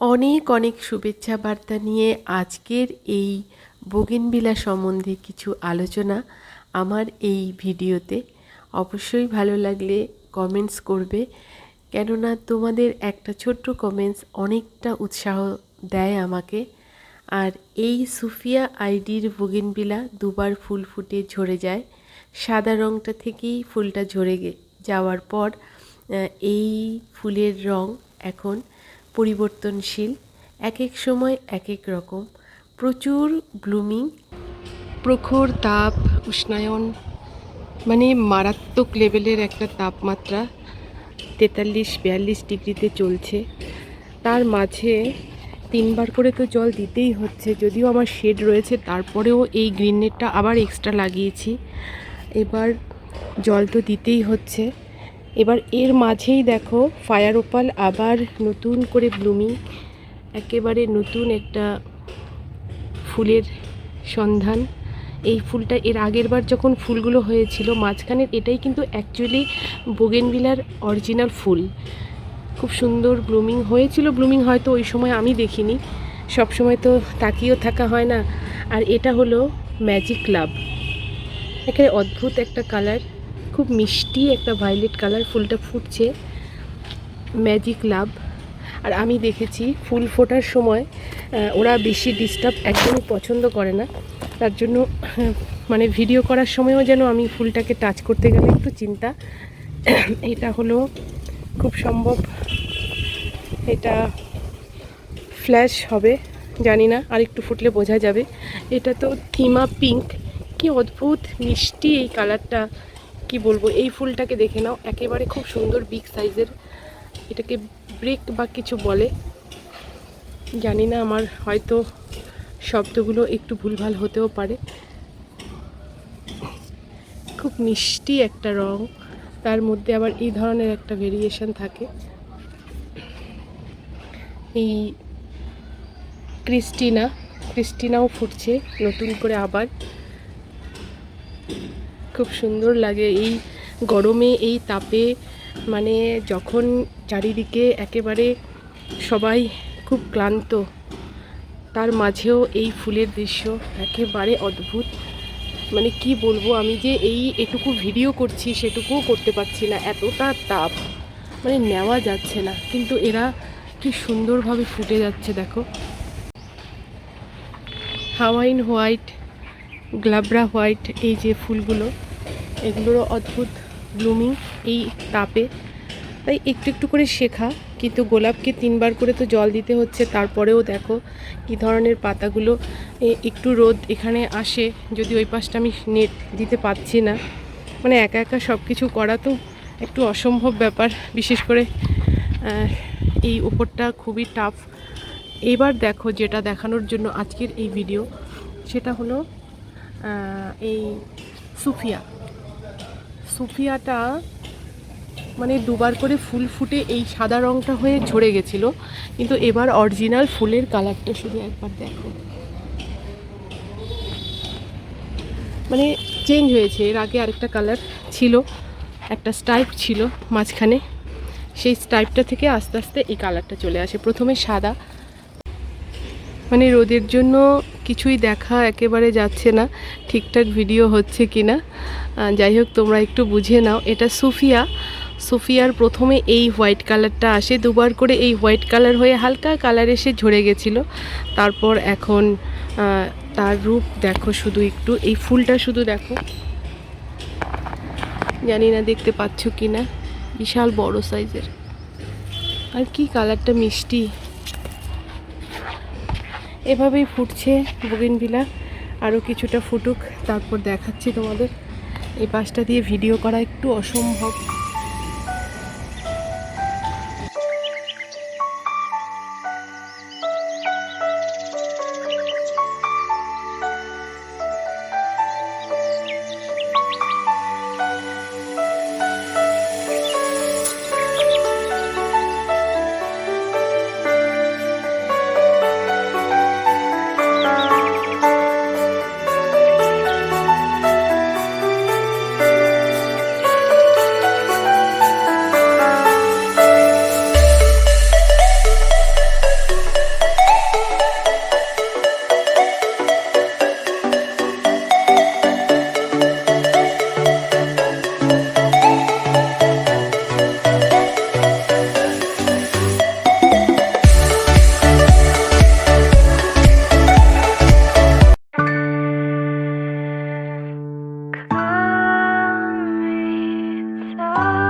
অনেক অনেক শুভেচ্ছা বার্তা নিয়ে আজকের এই বগিনবিলা সম্বন্ধে কিছু আলোচনা আমার এই ভিডিওতে। অবশ্যই ভালো লাগলে কমেন্টস করবে, কেননা তোমাদের একটা ছোট্ট কমেন্টস অনেকটা উৎসাহ দেয় আমাকে। আর এই সুফিয়া আইডির বগিনবিলা দুবার ফুল ফুটে ঝরে যায়, সাদা রঙটা থেকেই ফুলটা ঝরে যাওয়ার পর এই ফুলের রং এখন পরিবর্তনশীল এক এক সময় এক এক রকম, প্রচুর ব্লুমিং, প্রখর তাপ, উষ্ণায়ন মানে মারাত্মক লেভেলের একটা তাপমাত্রা, তেতাল্লিশ, বিয়াল্লিশ ডিগ্রিতে চলছে। তার মাঝে তিনবার করে তো জল দিতেই হচ্ছে, যদিও আমার শেড রয়েছে, তারপরেও এই গ্রিন নেটটা আবার এক্সট্রা লাগিয়েছি। এবার জল তো দিতেই হচ্ছে। এবার এর মাঝেই দেখো ফায়ার ওপাল আবার নতুন করে ব্লুমিং, একেবারে নতুন একটা ফুলের সন্ধান। এই ফুলটা এর আগের বার যখন ফুলগুলো হয়েছিল, মাঝখানের এটাই কিন্তু অ্যাকচুয়ালি বোগেনভিলার অরিজিনাল ফুল। খুব সুন্দর ব্লুমিং হয়েছিল, ব্লুমিং হয়তো ওই সময় আমি দেখিনি, সব সময় তো তাকিয়েও থাকা হয় না। আর এটা হলো ম্যাজিক ক্লাব এখানে অদ্ভুত একটা কালার। খুব মিষ্টি একটা ভায়োলেট কালার ফুলটা ফুটছে। ম্যাজিক লাভ আর আমি দেখেছি ফুল ফোটার সময় ওরা বেশি ডিস্টার্ব একদমই পছন্দ করে না। তার জন্য মানে ভিডিও করার সময়ও যেন আমি ফুলটাকে টাচ করতে গেলে একটু চিন্তা। এটা হলো খুব সম্ভব। এটা ফ্ল্যাশ হবে, জানি না, আর একটু ফুটলে বোঝা যাবে। এটা তো থিমা পিঙ্ক। কি অদ্ভুত মিষ্টি এই কালারটা কি বলব, এই ফুলটাকে দেখে নাও। একেবারে খুব সুন্দর বিগ সাইজের এটাকে ব্রেক বা কিছু বলে। জানি না আমার হয়তো শব্দগুলো একটু ভুলভাল হতেও পারে। খুব মিষ্টি একটা রং। তার মধ্যে আবার এই ধরনের একটা ভেরিয়েশন থাকে। এই ক্রিস্টিনা, ক্রিস্টিনাও ফুটছে নতুন করে আবার। খুব সুন্দর লাগে এই গরমে, এই তাপে। মানে যখন চারিদিকে একেবারে সবাই খুব ক্লান্ত, তার মাঝেও এই ফুলের দৃশ্য একেবারে অদ্ভুত। মানে কি বলব আমি যে এই এটুকু ভিডিও করছি, সেটুকুও করতে পারছি না। এতটা তাপ মানে নেওয়া যাচ্ছে না। কিন্তু এরা কি সুন্দরভাবে ফুটে যাচ্ছে, দেখো। হাওয়াইন হোয়াইট, গ্লাবরা হোয়াইট, এই যে ফুলগুলো। এগুলোরও অদ্ভুত ব্লুমিং এই তাপে। তাই একটু একটু করে শেখা, কিন্তু গোলাপকে তিনবার করে তো জল দিতে হচ্ছে, তারপরেও দেখো কি ধরনের পাতাগুলো। একটু রোদ এখানে আসে, যদি ওই পাশটা আমি নেট দিতে পারছি না। মানে একা একা সব কিছু করা তো একটু অসম্ভব ব্যাপার, বিশেষ করে এই উপরটা খুবই টাফ এবার দেখো যেটা দেখানোর জন্য আজকের এই ভিডিও সেটা হলো এই সুফিয়া। সুফিয়াটা মানে দুবার করে ফুল ফুটে এই সাদা রঙটা হয়ে ঝরে গেছিল। কিন্তু এবার অরিজিনাল ফুলের কালারটা শুধু একবার দেখো। মানে চেঞ্জ হয়েছে। এর আগে আরেকটা কালার ছিল, একটা স্টাইপ ছিল মাঝখানে। সেই স্টাইপটা থেকে আস্তে আস্তে এই কালারটা চলে আসে। প্রথমে সাদা মানে রোদের জন্য কিছুই দেখা একেবারে যাচ্ছে না, ঠিকঠাক ভিডিও হচ্ছে কি না যাই হোক, তোমরা একটু বুঝে নাও। এটা সুফিয়া। সুফিয়ার প্রথমে এই হোয়াইট কালারটা আসে। দুবার করে এই হোয়াইট কালার হয়ে হালকা কালার এসে ঝরে গেছিল। তারপর এখন তার রূপ দেখো শুধু একটু। এই ফুলটা শুধু দেখো। জানি না দেখতে পাচ্ছ কি না বিশাল বড় সাইজের আর কি কালারটা মিষ্টি। এভাবেই ফুটছে বগিনভিলা আরও কিছুটা ফুটুক, তারপর দেখাচ্ছি তোমাদের। এই পাশটা দিয়ে ভিডিও করা একটু অসম্ভব। Bye.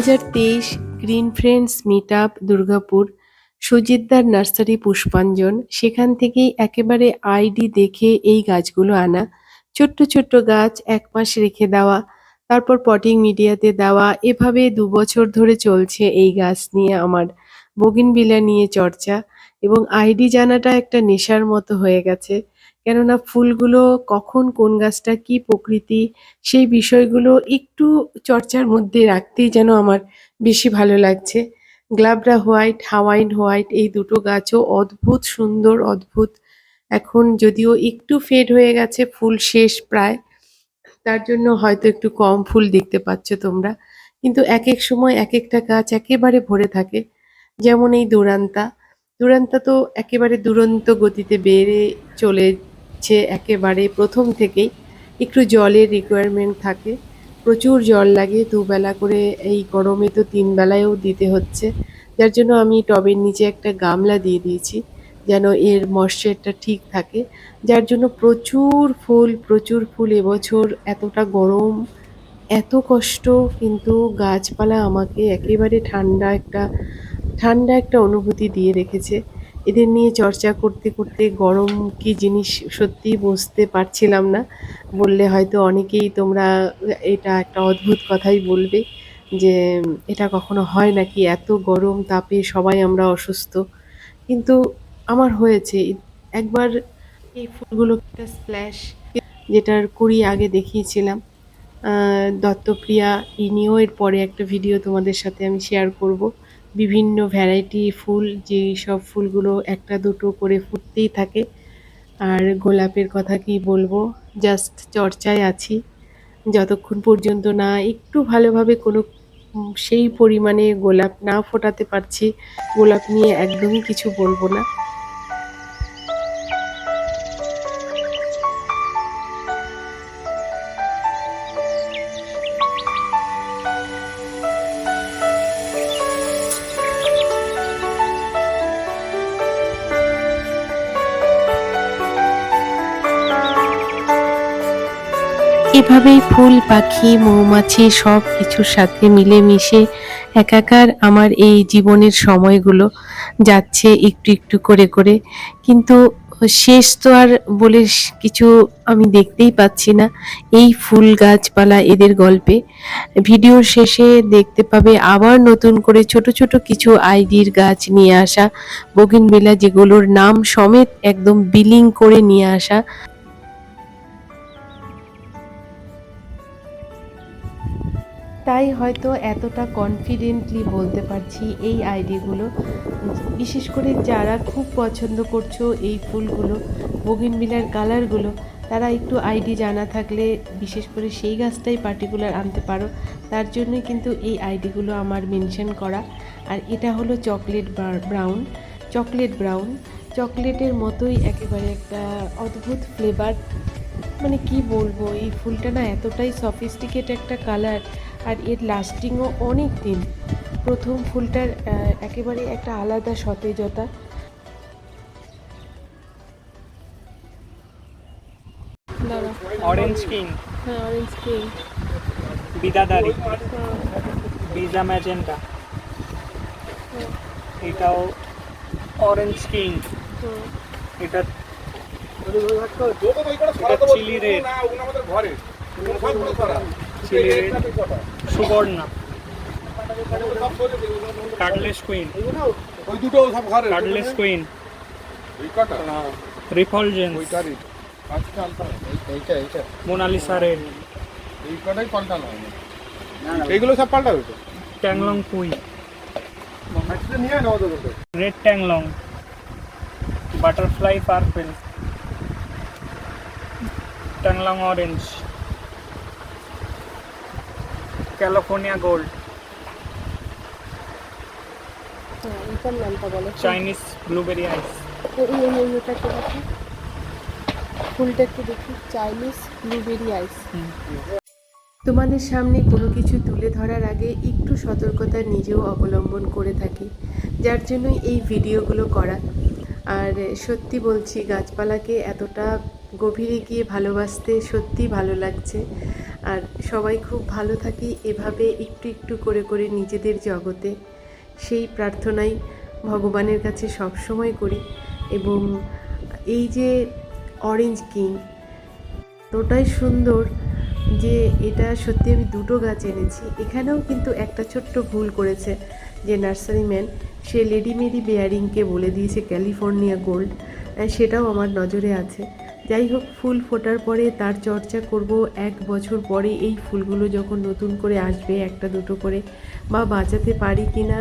হাজার তেইশ green friends meet up Durgapur সুজিতদার nursery Pushpanjan, সেখান থেকেই একেবারে আইডি দেখে এই গাছগুলো আনা। ছোট্ট ছোট্ট গাছ এক মাস রেখে দেওয়া, তারপর পটিং মিডিয়াতে দেওয়া, এভাবে দু বছর ধরে চলছে এই গাছ নিয়ে আমার বগিনবিলা নিয়ে চর্চা এবং আইডি জানাটা একটা নেশার মতো হয়ে গেছে। কেননা ফুলগুলো কখন কোন গাছটা কি প্রকৃতি, সেই বিষয়গুলো একটু চর্চার মধ্যে রাখতেই যেন আমার বেশি ভালো লাগছে। গ্লাবরা হোয়াইট, হাওয়াইন হোয়াইট এই দুটো গাছও অদ্ভুত সুন্দর, অদ্ভুত। এখন যদিও একটু ফেড হয়ে গেছে, ফুল শেষ প্রায়। তার জন্য হয়তো একটু কম ফুল দেখতে পাচ্ছ তোমরা। কিন্তু এক এক সময় এক একটা গাছ একেবারে ভরে থাকে। যেমন এই দুরান্তা। দুরান্তা তো একেবারে দুরন্ত গতিতে বেড়ে চলেছে একেবারে প্রথম থেকেই একটু জলের রিকোয়ারমেন্ট থাকে। প্রচুর জল লাগে, দুবেলা করে এই গরমে তো তিন বেলায়ও দিতে হচ্ছে। যার জন্য আমি টবের নিচে একটা গামলা দিয়ে দিয়েছি যেন এর ময়েশ্চারটা ঠিক থাকে। যার জন্য প্রচুর ফুল প্রচুর ফুল এবছর এতটা গরম, এত কষ্ট, কিন্তু গাছপালা আমাকে একেবারে ঠান্ডা একটা ঠান্ডা একটা অনুভূতি দিয়ে রেখেছে। এদের নিয়ে চর্চা করতে করতে গরম কি জিনিস সত্যিই বুঝতে পারছিলাম না। বললে হয়তো অনেকেই তোমরা এটা একটা অদ্ভুত কথাই বলবে যে, এটা কখনো হয় নাকি? এত গরম তাপে সবাই আমরা অসুস্থ। কিন্তু আমার হয়েছে। একবার এই ফুলগুলো একটা স্প্ল্যাশ যেটার কুড়ি আগে দেখিয়েছিলাম। দত্তপ্রিয়া, ইনিও এর পরে একটা ভিডিও তোমাদের সাথে আমি শেয়ার করব। বিভিন্ন ভ্যারাইটি ফুল, যেই সব ফুলগুলো একটা দুটো করে ফুটতেই থাকে। আর গোলাপের কথা কি বলব? জাস্ট চর্চায় আছি। যতক্ষণ পর্যন্ত না একটু ভালোভাবে কোনো সেই পরিমাণে গোলাপ না ফোটাতে পারছি, গোলাপ নিয়ে একদমই কিছু বলব না। এভাবেই ফুল, পাখি, মৌমাছি সব কিছুর সাথে মিলেমিশে একাকার আমার এই জীবনের সময়গুলো যাচ্ছে একটু একটু করে করে। কিন্তু শেষ তো আর বলে কিছু আমি দেখতেই পাচ্ছি না এই ফুল গাছপালা এদের গল্পে। ভিডিওর শেষে দেখতে পাবে আবার নতুন করে ছোট ছোট কিছু আইডির গাছ নিয়ে আসা, বগিনবেলা যেগুলোর নাম সমেত একদম বিলিং করে নিয়ে আসা। তাই হয়তো এতটা কনফিডেন্টলি বলতে পারছি এই আইডিগুলো। বিশেষ করে যারা খুব পছন্দ করছ এই ফুলগুলো বগিনবিলার কালারগুলো, তারা একটু আইডি জানা থাকলে বিশেষ করে সেই গাছটাই পার্টিকুলার আনতে পারো। তার জন্যই কিন্তু এই আইডিগুলো আমার মেনশন করা। আর এটা হলো চকলেট ব্রাউন চকলেট ব্রাউন চকলেটের মতোই একেবারে একটা অদ্ভুত ফ্লেভার মানে কি বলব, এই ফুলটা না এতটাই সফিস্টিকেট একটা কালার আর এর লাস্টিংও অনেক দিন। প্রথম ফুলটার একেবারে একটা আলাদা সতেজতা। অরেঞ্জ কিং হ্যাঁ অরেঞ্জ ক্রিম বিদাদারি। ভিজা ম্যাজেন্টা এটাও অরেঞ্জ কিং এটা এটা চিলি রেড সুবর্ণা। কুইন ওই দুটো কুইন ওইটারই মোনালিসা এইগুলো সব পাল্টাবে তো ট্যাংলং কুই। আজকে নিয়ে নাও তো দুটো red ট্যাংলং। Butterfly purple. ট্যাংলং orange. California gold দেখি চাইনিজ ব্লুবেরি আইস তোমাদের সামনে কোনো কিছু তুলে ধরার আগে একটু সতর্কতা নিজেও অবলম্বন করে থাকি, যার জন্যই এই ভিডিওগুলো করা। আর সত্যি বলছি, গাছপালাকে এতটা গভীরে গিয়ে ভালোবাসতে সত্যি ভালো লাগছে। আর সবাই খুব ভালো থাকি এভাবে একটু একটু করে করে নিজেদের জগতে। সেই প্রার্থনাই ভগবানের কাছে সবসময় করি এবং এই যে অরেঞ্জ কিং এতটাই সুন্দর যে এটা সত্যি আমি দুটো গাছ এনেছি। এখানেও কিন্তু একটা ছোট্ট ভুল করেছে যে নার্সারিম্যান সে লেডি মেরি বেয়ারিংকে বলে দিয়েছে ক্যালিফোর্নিয়া গোল্ড, সেটাও আমার নজরে আছে। যাই হোক ফুল ফোটার পরে তার চর্চা করব এক বছর পরে এই ফুলগুলো যখন নতুন করে আসবে একটা দুটো করে বা বাঁচাতে পারি কি না,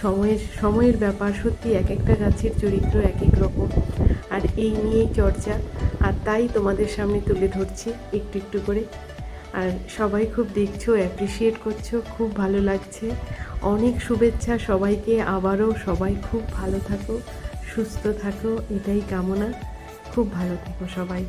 সময়ের সময়ের ব্যাপার সত্যি এক একটা গাছের চরিত্র এক এক রকম। আর এই নিয়েই চর্চা, আর তাই তোমাদের সামনে তুলে ধরছি একটু একটু করে। আর সবাই খুব দেখছ অ্যাপ্রিসিয়েট করছ, খুব ভালো লাগছে। অনেক শুভেচ্ছা সবাইকে, আবারও সবাই খুব ভালো থাকো, সুস্থ থাকো, এটাই কামনা। খুব ভালো থেকো সবাই।